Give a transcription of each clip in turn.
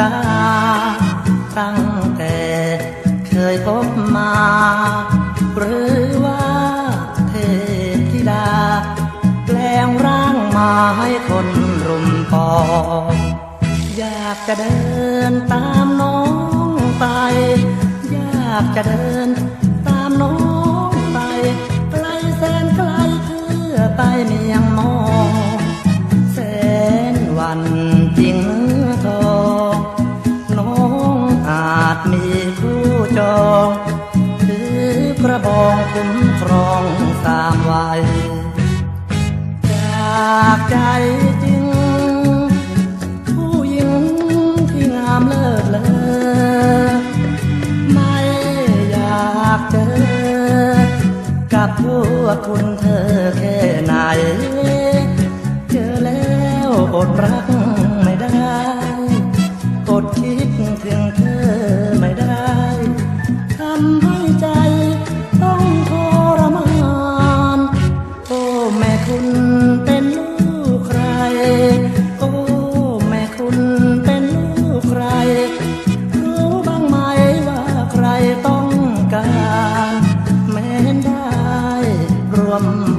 ตา ตั้งแต่เคยพบมา หรือว่าเทพธิดา แปลงร่างมาให้คนรุมปอง อยากจะเดินตามน้องไป อยากจะเดินตามน้อง องคุ้มครองสามวัยจากใจจริง ผู้หญิงที่งามเลิศเลอไม่อยากเจอ กับพวกคุณเธอแค่ไหน เจอแล้วอดรัก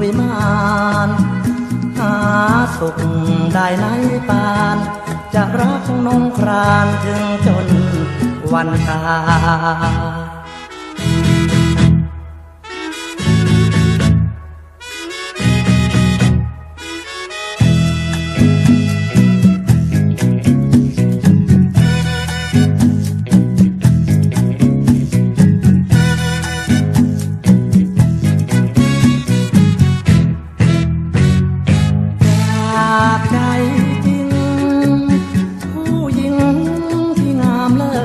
มวิมานหาสุขได้ในปาน จะรักนงครานถึงจนวันตาย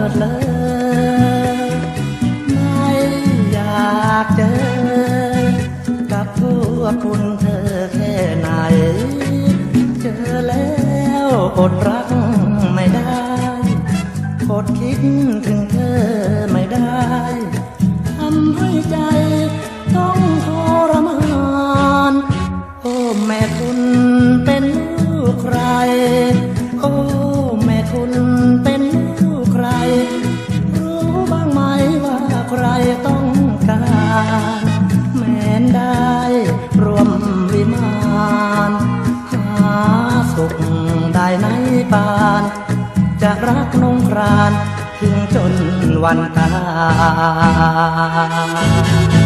ดเลยไม่อยากเจอ กับพวกคุณเธอแค่ไหน เจอแล้วกดรักไม่ได้ กดคิดถึงเธอไม่ได้ายในปาน จะรักนงครานถึงจนวันตาย